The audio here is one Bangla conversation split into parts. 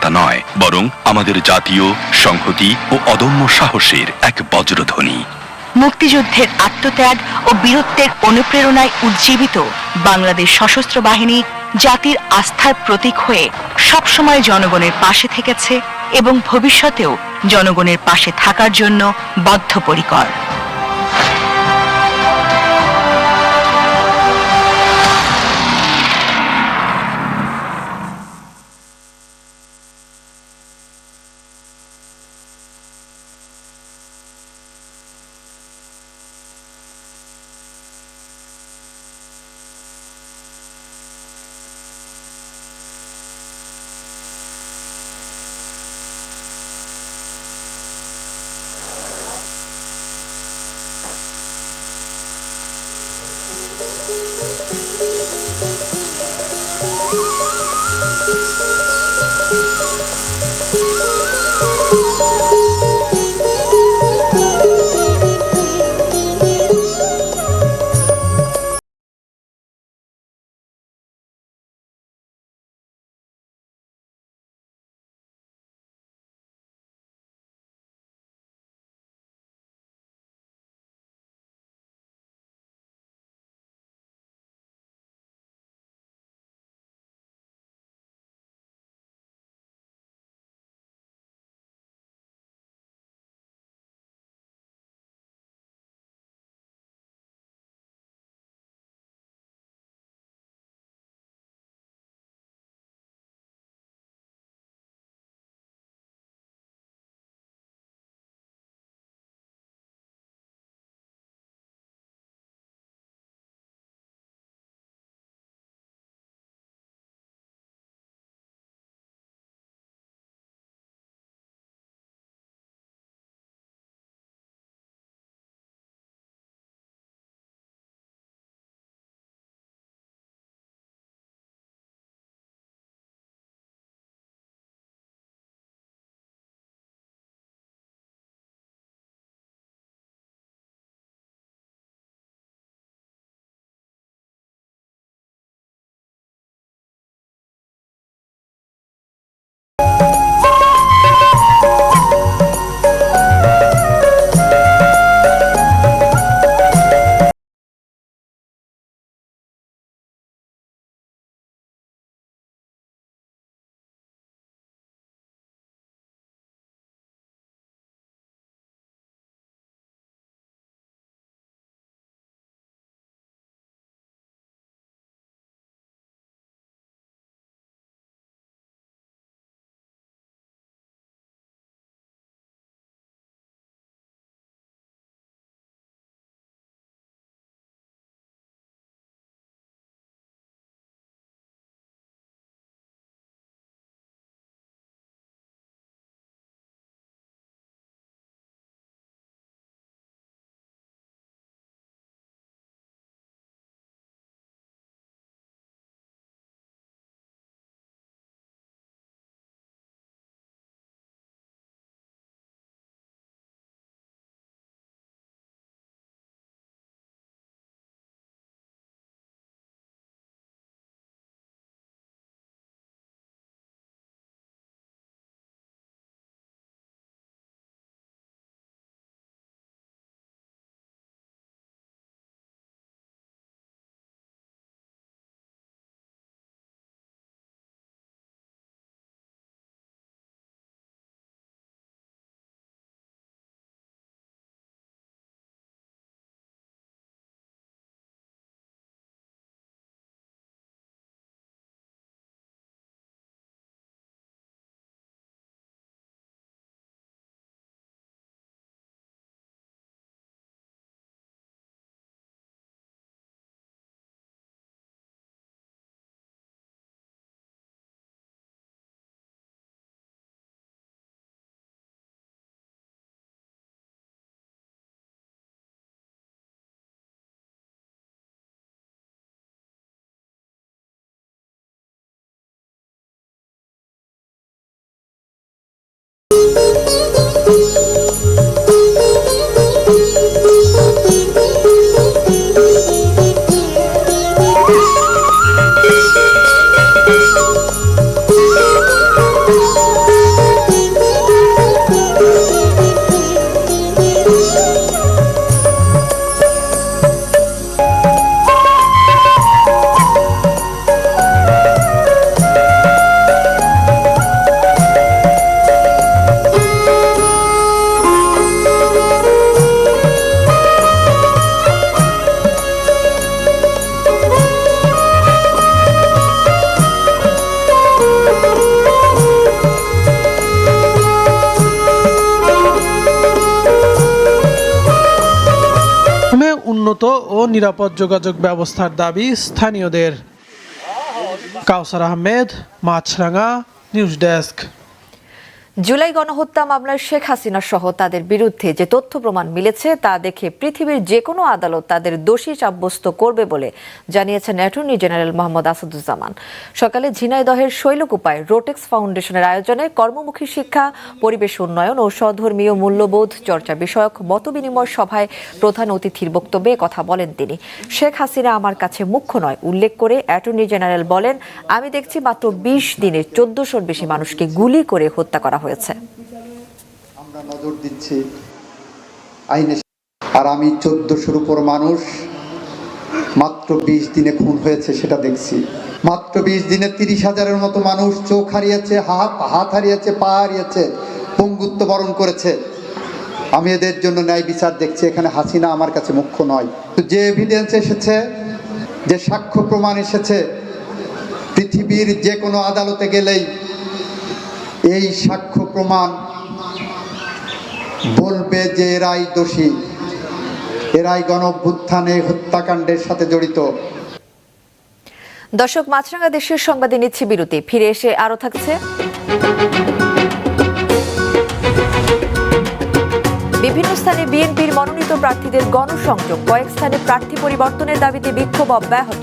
দুর্বলতা নয়, বরং আমাদের জাতীয়, সংহতি ও অদম্য সাহসের এক বজ্রধ্বনি। মুক্তিযুদ্ধের আত্মত্যাগ ও বীরত্বের অনুপ্রেরণায় উজ্জীবিত বাংলাদেশ সশস্ত্র বাহিনী জাতির আস্থার প্রতীক হয়ে সবসময় জনগণের পাশে থেকেছে এবং ভবিষ্যতেও জনগণের পাশে থাকার জন্য বদ্ধপরিকর। নিরাপদ যোগাযোগ ব্যবস্থার দাবি স্থানীয়দের। Kawsar Ahmed Maasranga news desk. July গণহত্যা মামলায় শেখ হাসিনা সহ তাদের বিরুদ্ধে যে তথ্য প্রমাণ মিলেছে তা দেখে পৃথিবীর যে কোনো আদালত তাদের দোষী সাব্যস্ত করবে বলে জানিয়েছেন অ্যাটর্নি জেনারেল মোহাম্মদ আসাদুজ্জামান। সকালে ঝিনাইদহের শৈলকুপায় রোটেক্স ফাউন্ডেশনের আয়োজনে কর্মমুখী শিক্ষা, পরিবেশ উন্নয়ন ও স্বধর্মীয় মূল্যবোধ চর্চা বিষয়ক মতবিনিময় সভায় প্রধান অতিথির বক্তব্যে কথা বলেন তিনি। শেখ হাসিনা আমার কাছে মুখ্য নয়, উল্লেখ করে অ্যাটর্নি জেনারেল বলেন, আমি দেখছি মাত্র বিশ দিনে চোদ্দশোর বেশি মানুষকে গুলি করে হত্যা করা হয়েছে। আমরা নজর দিচ্ছি আইনে আর আমি চোদ্দশোর উপর মানুষ, মাত্র বিশ দিনে খুন হয়েছে সেটা দেখছি। মাত্র বিশ দিনে তিরিশ হাজারের মতো মানুষ চোখ হারিয়েছে, হাত হাত হারিয়েছে, পা হারিয়েছে, পঙ্গুত্ব বরণ করেছে। আমি এদের জন্য ন্যায় বিচার দেখছি, এখানে হাসিনা আমার কাছে মুখ্য নয়। তো যে এভিডেন্স এসেছে, যে সাক্ষ্য প্রমাণ এসেছে, পৃথিবীর যে কোনো আদালতে গেলেই এই সাক্ষ্য প্রমাণ বলবে যে এরাই দোষী, এরাই গণ অভ্যুত্থানে হত্যাকাণ্ডের সাথে জড়িত। দর্শক মাছরাঙ্গা দেশের সংবাদে নিচ্ছে বিরতি। ফিরে এসে আরও থাকছে বিভিন্ন স্থানে বিএনপির মনোনীত প্রার্থীদের গণসংযোগ। কয়েক স্থানে প্রার্থী পরিবর্তনের দাবিতে বিক্ষোভ অব্যাহত।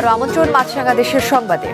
আবারও আমন্ত্রণ মাছরাঙা দেশের সংবাদে।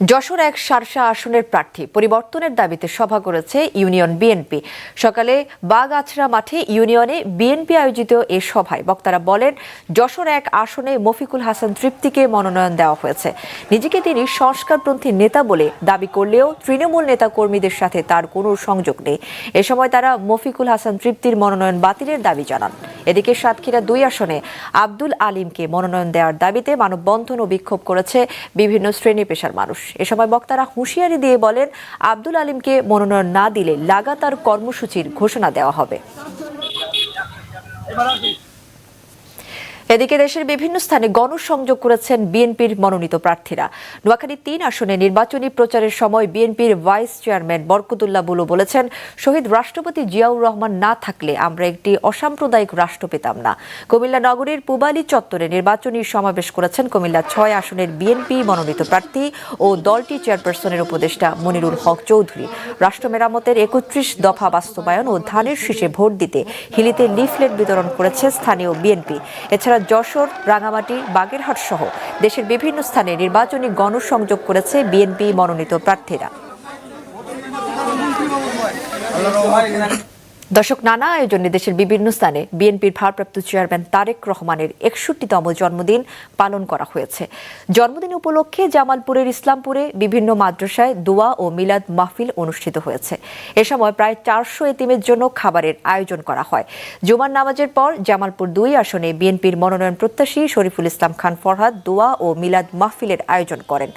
যশোর এক সারসা আসনের প্রার্থী পরিবর্তনের দাবিতে সভা করেছে ইউনিয়ন বিএনপি। সকালে বাগআছড়া মাঠে ইউনিয়নে বিএনপি আয়োজিত এ সভায় বক্তারা বলেন, যশোর এক আসনে মফিকুল হাসান তৃপ্তিকে মনোনয়ন দেওয়া হয়েছে। নিজেকে তিনি সংস্কারপন্থী নেতা বলে দাবি করলেও তৃণমূল নেতা কর্মীদের সাথে তার কোনো সংযোগ নেই। এ সময় তারা মফিকুল হাসান তৃপ্তির মনোনয়ন বাতিলের দাবি জানান। এদিকে সাতক্ষীরা দুই আসনে আব্দুল আলিমকে মনোনয়ন দেওয়ার দাবিতে মানববন্ধন ও বিক্ষোভ করেছে বিভিন্ন শ্রেণি পেশার মানুষ। এ সময় বক্তারা হুঁশিয়ারি দিয়ে বলেন, আব্দুল আলিমকে মনোনয়ন না দিলে লাগাতার কর্মসূচির ঘোষণা দেওয়া হবে। এদিকে দেশের বিভিন্ন স্থানে গণসংযোগ করেছেন বিএনপির মনোনীত প্রার্থীরা। নোয়াখালী তিন আসনে নির্বাচনী প্রচারের সময় বিএনপির ভাইস চেয়ারম্যান বরকতুল্লাহ বুলু বলেছেন, শহীদ রাষ্ট্রপতি জিয়াউর রহমান না থাকলে আমরা একটি অসাম্প্রদায়িক রাষ্ট্র পেতাম না। কুমিল্লা নগরীর পুবালি চত্বরে নির্বাচনী সমাবেশ করেছেন কুমিল্লা ছয় আসনের বিএনপি মনোনীত প্রার্থী ও দলটি চেয়ারপারসনের উপদেষ্টা মনিরুল হক চৌধুরী। রাষ্ট্র মেরামতের একত্রিশ দফা বাস্তবায়ন ও ধানের শীষে ভোট দিতে হিলিতে লিফলেট বিতরণ করেছে স্থানীয় বিএনপি। এছাড়া যশোর রাঙামাটি বাগেরহাট সহ দেশের বিভিন্ন স্থানে নির্বাচনী গণসংযোগ করেছে বিএনপি মনোনীত প্রার্থীরা। দর্শক, নানা আয়োজনে দেশের বিভিন্ন স্থানে বিএনপির ভারপ্রাপ্ত চেয়ারম্যান তারেক রহমানের একষট্টিতম জন্মদিন পালন করা হয়েছে। জন্মদিন উপলক্ষে জামালপুরের ইসলামপুরে বিভিন্ন মাদ্রাসায় দোয়া ও মিলাদ মাহফিল অনুষ্ঠিত হয়েছে। এ সময় প্রায় চারশো এতিমের জন্য খাবারের আয়োজন করা হয়। জুমার নামাজের পর জামালপুর দুই আসনে বিএনপির মনোনয়ন প্রত্যাশী শরীফুল ইসলাম খান ফরহাদ দোয়া ও মিলাদ মাহফিলের আয়োজন করেন।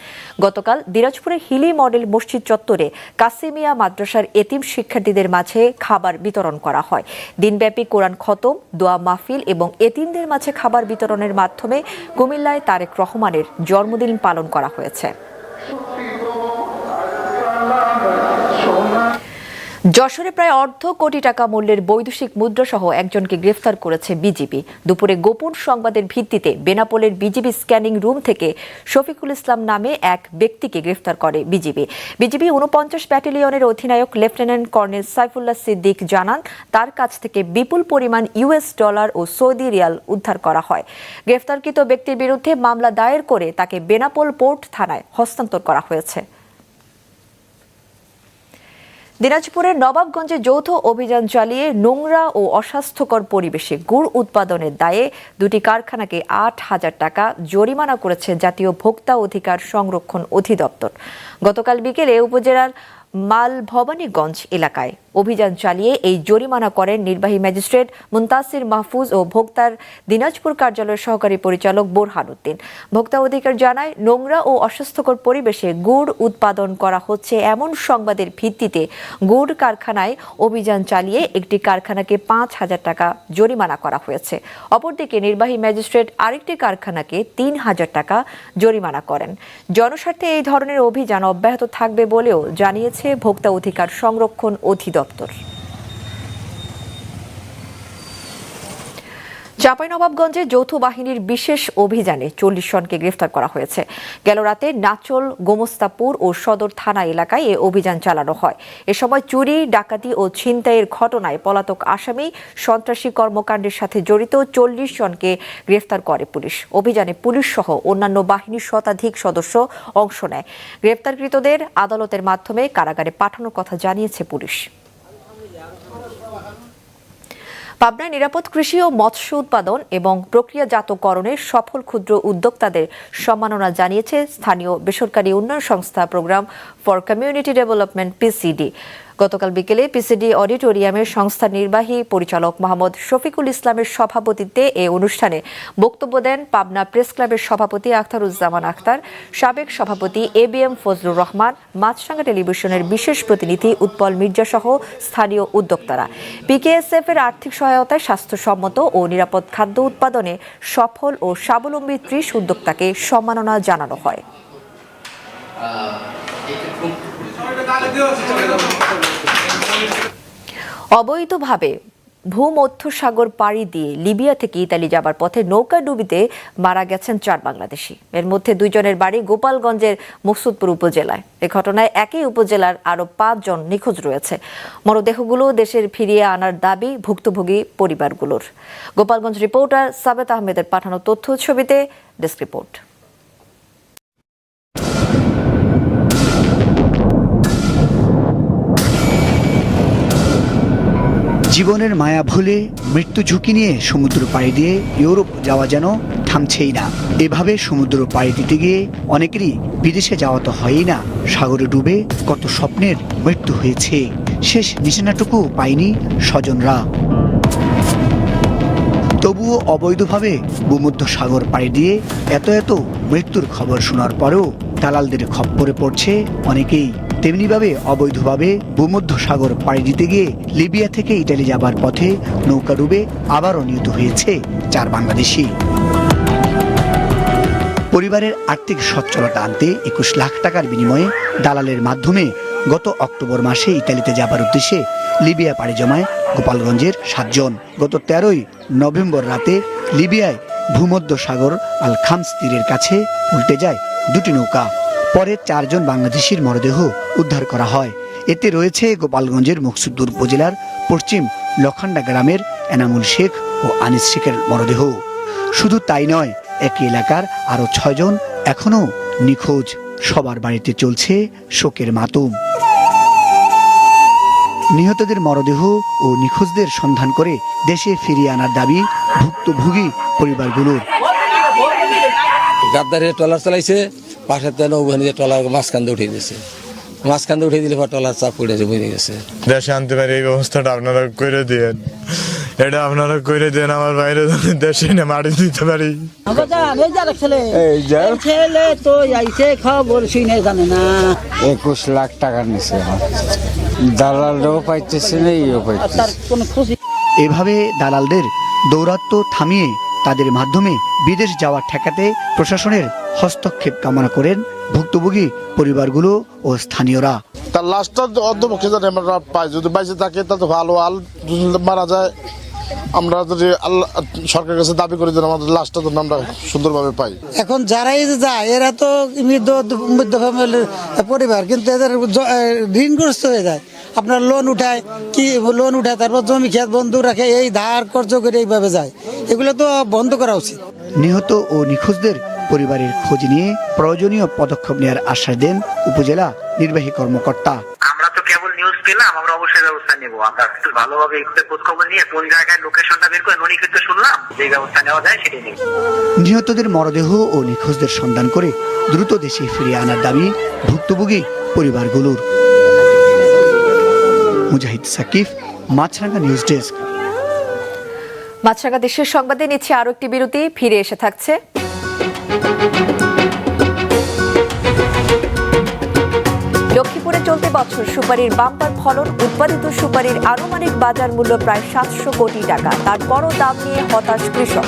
গতকাল দিনাজপুরের হিলি মডেল মসজিদ চত্বরে কাসিমিয়া মাদ্রাসার এতিম শিক্ষার্থীদের মাঝে খাবার বিতরণ করা হয়। দিনব্যাপী কোরআন খতম, দোয়া মাহফিল এবং এতিমদের মাঝে খাবার বিতরণের মাধ্যমে কুমিল্লায় তারেক রহমানের জন্মদিন পালন করা হয়েছে। যশোরে প্রায় অর্ধ কোটি টাকা মূল্যের বৈদেশিক মুদ্রা সহ একজনকে গ্রেফতার করেছে বিজিবি। দুপুরে গোপন সংবাদের ভিত্তিতে বেনাপোলের বিজিবি স্ক্যানিং রুম থেকে শফিকুল ইসলাম নামে এক ব্যক্তিকে গ্রেফতার করে বিজিবি। বিজিবি উনপঞ্চাশ ব্যাটালিয়নের অধিনায়ক লেফটেন্যান্ট কর্নেল সাইফুল্লাহ সিদ্দিক জানান, তার কাছ থেকে বিপুল পরিমাণ ইউএস ডলার ও সৌদি রিয়াল উদ্ধার করা হয়। গ্রেফতারকৃত ব্যক্তির বিরুদ্ধে মামলা দায়ের করে তাকে বেনাপোল পোর্ট থানায় হস্তান্তর করা হয়েছে। দিনাজপুরের নবাবগঞ্জে যৌথ অভিযান চালিয়ে নোংরা ও অস্বাস্থ্যকর পরিবেশে গুড় উৎপাদনের দায়ে দুটি কারখানাকে আট হাজার টাকা জরিমানা করেছে জাতীয় ভোক্তা অধিকার সংরক্ষণ অধিদপ্তর। গতকাল বিকেলে উপজেলার মালভবানীগঞ্জ এলাকায় অভিযান চালিয়ে এই জরিমানা করেন নির্বাহী ম্যাজিস্ট্রেট মুন্তাসির মাহফুজ ও ভোক্তার দিনাজপুর কার্যালয়ের সহকারী পরিচালক বোরহান উদ্দিন। ভোক্তা অধিকার জানায়, নোংরা ও অস্বাস্থ্যকর পরিবেশে গুড় উৎপাদন করা হচ্ছে এমন সংবাদের ভিত্তিতে গুড় কারখানায় অভিযান চালিয়ে একটি কারখানাকে পাঁচ হাজার টাকা জরিমানা করা হয়েছে। অপরদিকে নির্বাহী ম্যাজিস্ট্রেট আরেকটি কারখানাকে তিন হাজার টাকা জরিমানা করেন। জনস্বার্থে এই ধরনের অভিযান অব্যাহত থাকবে বলেও জানিয়েছে ভোক্তা অধিকার সংরক্ষণ অধিদপ্তর। চাঁপাইনবাবগঞ্জে যৌথ বাহিনীর বিশেষ অভিযানে চল্লিশ জনকে গ্রেফতার করা হয়েছে। গেল রাতে নাচল, গোমস্তাপুর ও সদর থানা এলাকায় এ অভিযান চালানো হয়। এ সময় চুরি, ডাকাতি ও ছিনতাইয়ের ঘটনায় পলাতক আসামি সন্ত্রাসী কর্মকাণ্ডের সাথে জড়িত চল্লিশ জনকে গ্রেফতার করে পুলিশ। অভিযানে পুলিশ সহ অন্যান্য বাহিনীর শতাধিক সদস্য অংশ নেয়। গ্রেফতারকৃতদের আদালতের মাধ্যমে কারাগারে পাঠানোর কথা জানিয়েছে পুলিশ। পাবনায় নিরাপদ কৃষি ও মৎস্য উৎপাদন এবং প্রক্রিয়াজাতকরণের সফল ক্ষুদ্র উদ্যোক্তাদের সম্মাননা জানিয়েছে স্থানীয় বেসরকারি উন্নয়ন সংস্থা program for community development, PCD. গতকাল বিকেলে পিসিডি অডিটোরিয়ামের সংস্থার নির্বাহী পরিচালক মোহাম্মদ শফিকুল ইসলামের সভাপতিত্বে এ অনুষ্ঠানে বক্তব্য দেন পাবনা প্রেস ক্লাবের সভাপতি আখতারুজ্জামান আখতার, সাবেক সভাপতি A B M Fazlur Rahman Maasranga টেলিভিশনের বিশেষ প্রতিনিধি উৎপল মির্জা সহ স্থানীয় উদ্যোক্তারা। পিকেএসএফ এর আর্থিক সহায়তায় স্বাস্থ্যসম্মত ও নিরাপদ খাদ্য উৎপাদনে সফল ও স্বাবলম্বী ত্রিশ উদ্যোক্তাকে সম্মাননা জানানো হয়। অবৈধভাবে ভূমধ্যসাগর পাড়ি দিয়ে লিবিয়া থেকে ইতালি যাবার পথে নৌকা ডুবিতে মারা গেছেন চার বাংলাদেশি। এর মধ্যে দুইজনের বাড়ি গোপালগঞ্জের মুকসুদপুর উপজেলায়। এ ঘটনায় একই উপজেলার আরও পাঁচজন নিখোঁজ রয়েছে। মরদেহগুলো দেশের ফিরিয়ে আনার দাবি ভুক্তভোগী পরিবারগুলোর। গোপালগঞ্জ রিপোর্টার সাবেত আহমেদের পাঠানো তথ্য ছবিতে ডেস্ক রিপোর্ট। জীবনের মায়া ভুলে মৃত্যু ঝুঁকি নিয়ে সমুদ্র পাড়ি দিয়ে ইউরোপ যাওয়া যেন থামছেই না। এভাবে সমুদ্র পাড়ি দিতে গিয়ে অনেকেরই বিদেশে যাওয়া তো হয়ই না। সাগরে ডুবে কত স্বপ্নের মৃত্যু হয়েছে, শেষ নিশানাটুকু পায়নি স্বজনরা। তবুও অবৈধভাবে ভূমধ্য সাগর পাড়ি দিয়ে এত এত মৃত্যুর খবর শোনার পরেও দালালদের খপ্পরে পড়ছে অনেকেই। তেমনিভাবে অবৈধভাবে ভূমধ্য সাগর পাড়ি দিতে গিয়ে লিবিয়া থেকে ইটালি যাবার পথে নৌকা ডুবে আবারও নিহত হয়েছে চার বাংলাদেশি। পরিবারের আর্থিক সচ্ছলতা আনতে একুশ লাখ টাকার বিনিময়ে দালালের মাধ্যমে গত অক্টোবর মাসে ইতালিতে যাবার উদ্দেশ্যে লিবিয়া পাড়ি জমায় গোপালগঞ্জের সাতজন। গত তেরোই নভেম্বর রাতে লিবিয়ায় ভূমধ্য সাগর আল খামস তীরের কাছে উল্টে যায় দুটি নৌকা। পরে চারজন বাংলাদেশির মরদেহ উদ্ধার করা হয়। এতে রয়েছে গোপালগঞ্জের মুকসুদ্দুর উপজেলার পশ্চিম লখান্ডা গ্রামের এনামুল শেখ ও আনিস শেখের মরদেহ। শুধু তাই নয়, একই এলাকার আরও ছয়জন এখনও নিখোঁজ। সবার বাড়িতে চলছে শোকের মাতুম। নিহতদের মরদেহ ও নিখোঁজদের সন্ধান করে দেশে ফিরিয়ে আনার দাবি ভুক্তভোগী পরিবারগুলোর। গাদ্দারে ট্রলার চালাইছে। পাশে তেন ওখানে যে ট্রলার মাঝখান দিয়ে উঠিয়ে দিয়েছে। মাঝখান দিয়ে উঠিয়ে দিলে পর ট্রলার চাপ পড়েছে বুঝে গেছে। দেশে আনতে পারি এই ব্যবস্থাটা আপনারা করে দিয়েন। এটা আপনারা করে দেন আমার বাইরে দেশে না মাটি দিতে পারি। ছেলে। তো আইসে খবর শুনে জানে না। একুশ লাখ টাকা নিছে। দালালরাও পাইতেছে না ইও পাইতেছে তার কোনো খুশি এভাবে দালালদের দৌরাত্ম্য থামিয়ে তাদের মাধ্যমে বিদেশ যাওয়া ঠেকাতে প্রশাসনের হস্তক্ষেপ কামনা করেন ভুক্তভোগী পরিবারগুলো ও স্থানীয়রা। তার লাশটা অর্ধপক্ষে জানি আমরা পাই যদি বাইসে থাকে তা তো ভালো। আল মারা যায় আমরা যদি আল্লাহ সরকারের কাছে দাবি করি যেন আমাদের লাশটা যেন আমরা সুন্দরভাবে পাই। এখন যারাই যে যায় এরা তো মধ্য- মধ্য ফ্যামিলির পরিবার কিন্তু এদের ঋণগ্রস্ত হয়ে যায়। আপনার লোন উঠায় কি লোন উঠায় তারপর জমি খেত বন্ধু রাখে এই ধার কর্জ করে এইভাবে যায়। এগুলো তো বন্ধ করা উচিত। নিহত ও নিখোঁজদের পরিবারের খোঁজ নিয়ে প্রয়োজনীয় পদক্ষেপ নেওয়ার আশ্বাস দেন উপজেলা নির্বাহী কর্মকর্তা। আমরা তো কেবল নিউজ পেলাম আমরা অবশ্যই ব্যবস্থা নেব। আমরা একটু ভালোভাবে খোঁজ খবর নিয়ে কোন জায়গায় লোকেশনটা বের করে ননিকৃত শুনলাম যে ব্যবস্থা নেওয়া যায় সেটাই নেব। নিহতদের মরদেহ ও নিখোঁজদের সন্ধান করে দ্রুত দেশে ফিরিয়ে আনার দাবি ভুক্তভোগী পরিবারগুলোর। Mujahid Sakib Maasranga news desk. মাছরাঙা দেশের সংবাদে নিচ্ছে আরও একটি বিরতি, ফিরে এসে থাকছে। লক্ষ্মীপুরে চলতি বছর, সুপারির বাম্পার ফলন, উৎপাদিত সুপারির আনুমানিক বাজার মূল্য প্রায় সাতশো কোটি টাকা। তারপরও দাম নিয়ে হতাশ কৃষক।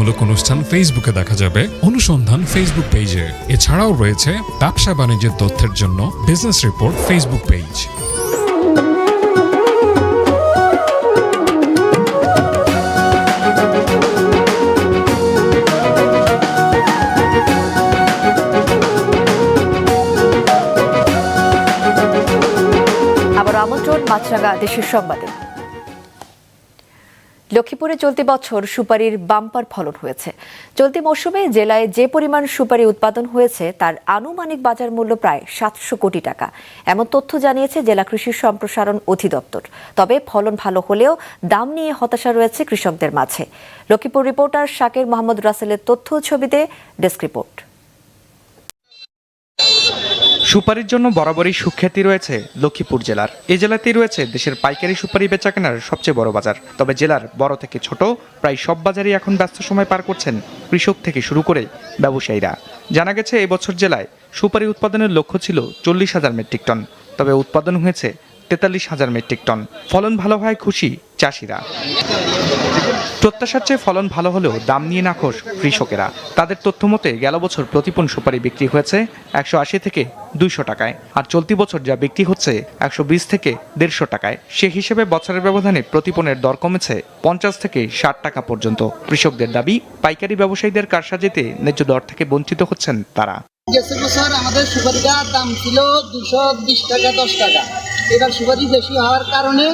অনুসন্ধানমূলক অনুষ্ঠান ফেসবুকে দেখা যাবে। অনুসন্ধান ফেসবুক পেজে। এছাড়াও রয়েছে ব্যবসা বাণিজ্যের তথ্যের জন্য বিজনেস রিপোর্ট ফেসবুক পেজ। আমন্ত্রণ, মাছরাঙা দেশের সংবাদে। লক্ষ্মীপুরে চলতি বছর সুপারির বাম্পার ফলন হয়েছে। চলতি মৌসুমে জেলায় যে পরিমাণ সুপারি উৎপাদন হয়েছে, তার আনুমানিক বাজার মূল্য প্রায় সাতশো কোটি টাকা। এমন তথ্য জানিয়েছে জেলা কৃষি সম্প্রসারণ অধিদপ্তর। তবে ফলন ভালো হলেও দাম নিয়ে হতাশা রয়েছে কৃষকদের মাঝে। লক্ষ্মীপুর রিপোর্টার শাকের মোহাম্মদ রাসেলের তথ্য ছবিতে ডেস্ক রিপোর্ট। সুপারির জন্য বরাবরই সুখ্যাতি রয়েছে লক্ষ্মীপুর জেলার। এ জেলাতেই রয়েছে দেশের পাইকারি সুপারি বেচাকেনার সবচেয়ে বড় বাজার। তবে জেলার বড় থেকে ছোট প্রায় সব বাজারই এখন ব্যস্ত সময় পার করছেন কৃষক থেকে শুরু করে ব্যবসায়ীরা। জানা গেছে, এবছর জেলায় সুপারি উৎপাদনের লক্ষ্য ছিল চল্লিশ হাজার মেট্রিক টন। তবে উৎপাদন হয়েছে তেতাল্লিশ হাজার মেট্রিক টন। ফলন ভালো হয় খুশি চাষিরা। প্রত্যাশার চেয়ে ফলন ভালো হলেও দাম নিয়ে নাখোশ কৃষকেরা। তাদের তথ্য মতে, গেল বছর প্রতিপন সুপারি বিক্রি হয়েছে একশো আশি থেকে দুইশো টাকায়, আর চলতি বছর যা বিক্রি হচ্ছে একশো বিশ থেকে দেড়শো টাকায়। সে হিসেবে বছরের ব্যবধানে প্রতিপনের দর কমেছে পঞ্চাশ থেকে ষাট টাকা পর্যন্ত। কৃষকদের দাবি, পাইকারি ব্যবসায়ীদের কারসাজিতে ন্যায্য দর থেকে বঞ্চিত হচ্ছেন তারা। গেছে বছর আমাদের সুপারিটার দাম ছিল দুশো বিশ টাকা, দশ টাকা। এবার সুপারি বেশি হওয়ার কারণে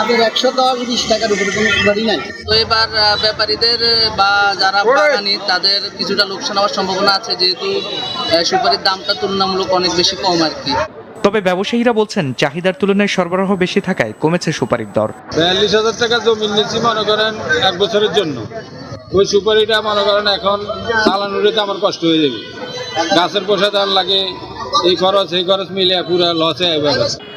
আপনার একশো দশ বিশ টাকার উপরে কোনো সুপারি নাই। তো এবার ব্যাপারীদের বা যারা বাগানি তাদের কিছুটা লোকসান হওয়ার সম্ভাবনা আছে যেহেতু সুপারির দামটা তুলনামূলক অনেক বেশি কম আর কি। তবে ব্যবসায়ীরা বলছেন চাহিদার তুলনায় সরবরাহ বেশি থাকায় কমেছে সুপারির দর। বিয়াল্লিশ হাজার টাকা জমি নিচ্ছি মনে করেন এক বছরের জন্য। ওই সুপারিটা মনে করেন এখন চালানোর আমার কষ্ট হয়ে যাবে। গাছের পোষা ধান লাগে এই খরচ এই খরচ মিলে পুরো লসে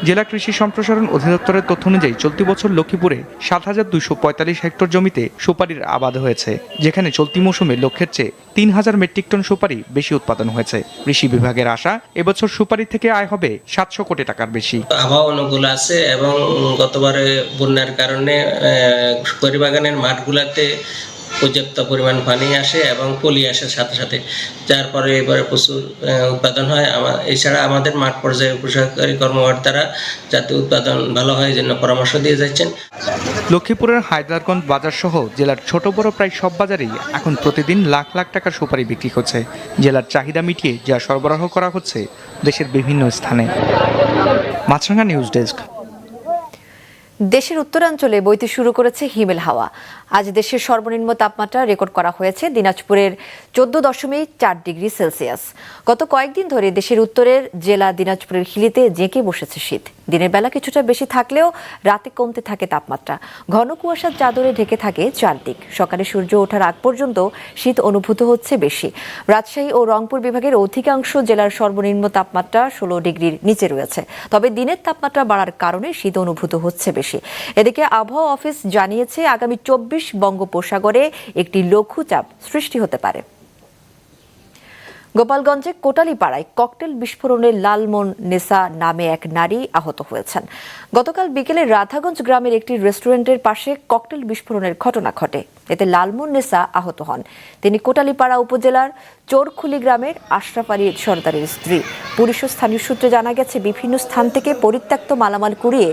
জেলা কৃষি সম্প্রসারণ অধিদপ্তরের তথ্য অনুযায়ী চলতি বছর লক্ষ্মীপুরে সাত হাজার দুইশো পঁয়তাল্লিশ হেক্টর জমিতে সুপারির আবাদ হয়েছে যেখানে চলতি মৌসুমে লক্ষ্যের চেয়ে তিন হাজার মেট্রিক টন সুপারি বেশি উৎপাদন হয়েছে। কৃষি বিভাগের আশা এবছর সুপারি থেকে আয় হবে সাতশো কোটি টাকার বেশি। আবহাওয়া অনুকূল আছে এবং গতবারে বন্যার কারণে সুপারি বাগানের মাঠগুলাতে পর্যাপ্ত পরিমাণ পানি আসে এবং পলি আসে সাথে সাথে। যার পরে এবারে প্রচুর উৎপাদন হয়। আমা- এছাড়া আমাদের মাঠ পর্যায়ে উপসহকারী কর্মকর্তারা যাতে উৎপাদন ভালো হয় জন্য পরামর্শ দিয়ে যাচ্ছেন। লক্ষ্মীপুরের হায়দারগঞ্জ বাজার সহ জেলার ছোট বড় প্রায় সব বাজারেই এখন প্রতিদিন লাখ লাখ টাকার সুপারি বিক্রি হচ্ছে। জেলার চাহিদা মিটিয়ে যা সরবরাহ করা হচ্ছে দেশের বিভিন্ন স্থানে। Maasranga news desk. দেশের উত্তরাঞ্চলে বইতে শুরু করেছে হিমেল হাওয়া। আজ দেশের সর্বনিম্ন তাপমাত্রা রেকর্ড করা হয়েছে দিনাজপুরের চোদ্দ দশমিক চার ডিগ্রি সেলসিয়াস। গত কয়েকদিন ধরে দেশের উত্তরের জেলা দিনাজপুরের হিলিতে জেঁকে বসেছে শীত। দিনের বেলা কিছুটা বেশি থাকলেও রাতে কমতে থাকে তাপমাত্রা। ঘন কুয়াশার চাদরে ঢেকে থাকে চারদিক। সকালে সূর্য ওঠার আগ পর্যন্ত শীত অনুভূত হচ্ছে বেশি। রাজশাহী ও রংপুর বিভাগের অধিকাংশ জেলার সর্বনিম্ন তাপমাত্রা ষোলো ডিগ্রির নিচে রয়েছে। তবে দিনের তাপমাত্রা বাড়ার কারণে শীত অনুভূত হচ্ছে বেশি। এদিকে আবহাওয়া অফিস জানিয়েছে, আগামী চব্বিশ বঙ্গোপসাগরে একটি লঘুচাপ সৃষ্টি হতে পারে। গোপালগঞ্জে কোটালিপাড়ায় ককটেল বিস্ফোরণে লালমন নেসা নামে এক নারী আহত হয়েছেন। গতকাল বিকেলে রাধাগঞ্জ গ্রামের একটি রেস্টুরেন্টের পাশে ককটেল বিস্ফোরণের ঘটনা ঘটে। এতে লালমুন্নেসা আহত হন। তিনি কোটালীপাড়া উপজেলার চোরখুলি গ্রামের আশরাফ আলী সর্দারের স্ত্রী। পুলিশ ও স্থানীয় সূত্রে জানা গেছে, বিভিন্ন স্থান থেকে পরিত্যক্ত মালামাল কুড়িয়ে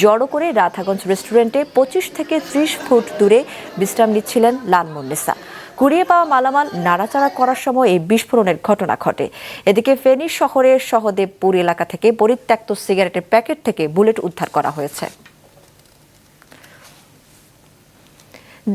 জড়ো করে রাধাগঞ্জ রেস্টুরেন্টে পঁচিশ থেকে ত্রিশ ফুট দূরে বিশ্রাম নিচ্ছিলেন লালমুন্নেসা কুড়িয়ে পাওয়া মালামাল নাড়াচাড়া করার সময় এই বিস্ফোরণের ঘটনা ঘটে। এদিকে ফেনী শহরের সহদেবপুর এলাকা থেকে পরিত্যক্ত সিগারেটের প্যাকেট থেকে বুলেট উদ্ধার করা হয়েছে।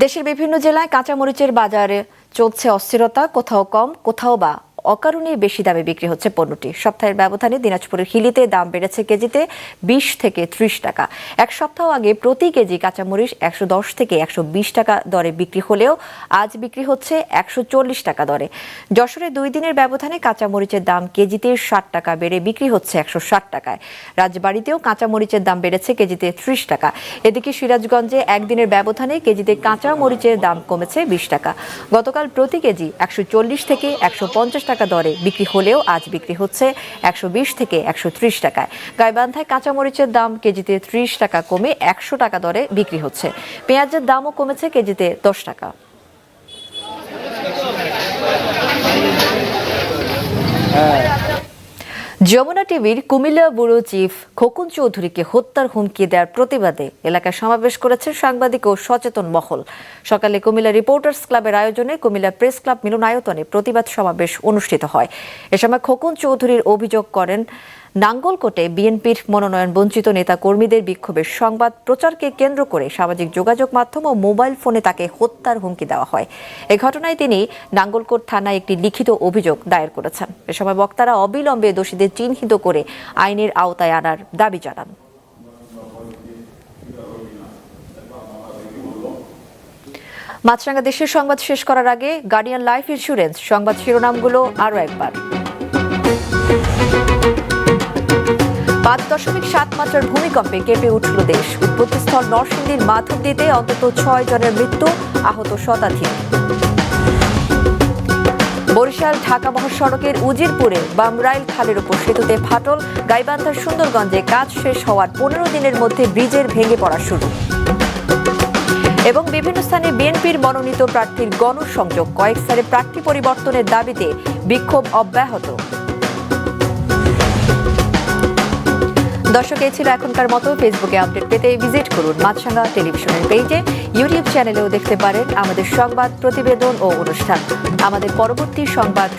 দেশের বিভিন্ন জেলায় কাঁচামরিচের বাজারে চলছে অস্থিরতা কোথাও কম কোথাও বা। অকারণে বেশি দামে বিক্রি হচ্ছে পণ্যটি। সপ্তাহের ব্যবধানে দিনাজপুরের হিলিতে দাম বেড়েছে কেজিতে বিশ থেকে ত্রিশ টাকা। এক সপ্তাহ আগে প্রতি কেজি কাঁচামরিচ একশো দশ থেকে একশো বিশ টাকা দরে বিক্রি হলেও আজ বিক্রি হচ্ছে একশো চল্লিশ টাকা দরে। যশোরে দুই দিনের ব্যবধানে কাঁচামরিচের দাম কেজিতে ষাট টাকা বেড়ে বিক্রি হচ্ছে একশো ষাট টাকায়। রাজবাড়িতেও কাঁচামরিচের দাম বেড়েছে কেজিতে ত্রিশ টাকা। এদিকে সিরাজগঞ্জে একদিনের ব্যবধানে কেজিতে কাঁচা মরিচের দাম কমেছে বিশ টাকা। গতকাল প্রতি কেজি একশো চল্লিশ থেকে একশো পঞ্চাশ টাকা দরে বিক্রি হলেও আজ বিক্রি হচ্ছে একশো বিশ থেকে একশো ত্রিশ টাকায়। গাইবান্ধায় কাঁচামরিচের দাম কেজিতে ত্রিশ টাকা কমে একশো টাকা দরে বিক্রি হচ্ছে। পেঁয়াজের দামও কমেছে কেজিতে দশ টাকা। যমুনা টিভির কুমিল্লা ব্যুরো চিফ খোকন চৌধুরীকে হত্যার হুমকি দেওয়ার প্রতিবাদে এলাকায় সমাবেশ করেছে সাংবাদিক ও সচেতন মহল। সকালে কুমিল্লা রিপোর্টার্স ক্লাবের আয়োজনে কুমিল্লা প্রেস ক্লাব মিলনায়তনে প্রতিবাদ সমাবেশ অনুষ্ঠিত হয়। এ সময় খোকন চৌধুরীর অভিযোগ করেন নাঙ্গলকোটে বিএনপির মনোনয়ন বঞ্চিত নেতা কর্মীদের বিক্ষোভের সংবাদ প্রচারকে কেন্দ্র করে সামাজিক যোগাযোগ মাধ্যম ও মোবাইল ফোনে তাকে হত্যার হুমকি দেওয়া হয়। এ ঘটনায় তিনি নাঙ্গলকোট থানায় একটি লিখিত অভিযোগ দায়ের করেছেন। এ সময় বক্তারা অবিলম্বে দোষীদের চিহ্নিত করে আইনের আওতায় আনার দাবি জানান। মাছরাঙ্গা দেশের সংবাদ শেষ করার আগে গার্ডিয়ান লাইফ ইন্স্যুরেন্স সংবাদ শিরোনামগুলো আরও একবার। পাঁচ দশমিক সাত মাত্রার ভূমিকম্পে কেঁপে উঠল দেশ। উৎপত্তিস্থল নরসিংদীর মাধবদীতে অন্তত ছয় জনের মৃত্যু, আহত শতাধিক। বরিশাল ঢাকা মহাসড়কের উজিরপুরে বামরাইল খালের উপর সেতুতে ফাটল। গাইবান্ধার সুন্দরগঞ্জে কাজ শেষ হওয়ার পনেরো দিনের মধ্যে ব্রিজের ভেঙে পড়া শুরু। এবং বিভিন্ন স্থানে বিএনপির মনোনীত প্রার্থীর গণসংযোগ। কয়েক স্থানে প্রার্থী পরিবর্তনের দাবিতে বিক্ষোভ অব্যাহত। দর্শক, এই ছিল এখনকার মতো ফেসবুকে আপডেট পেতে ভিজিট করুন মাছরাঙ্গা টেলিভিশনের পেজে, ইউটিউব চ্যানেলেও দেখতে পারেন আমাদের সংবাদ, প্রতিবেদন ও অনুষ্ঠান। আমাদের পরবর্তী সংবাদ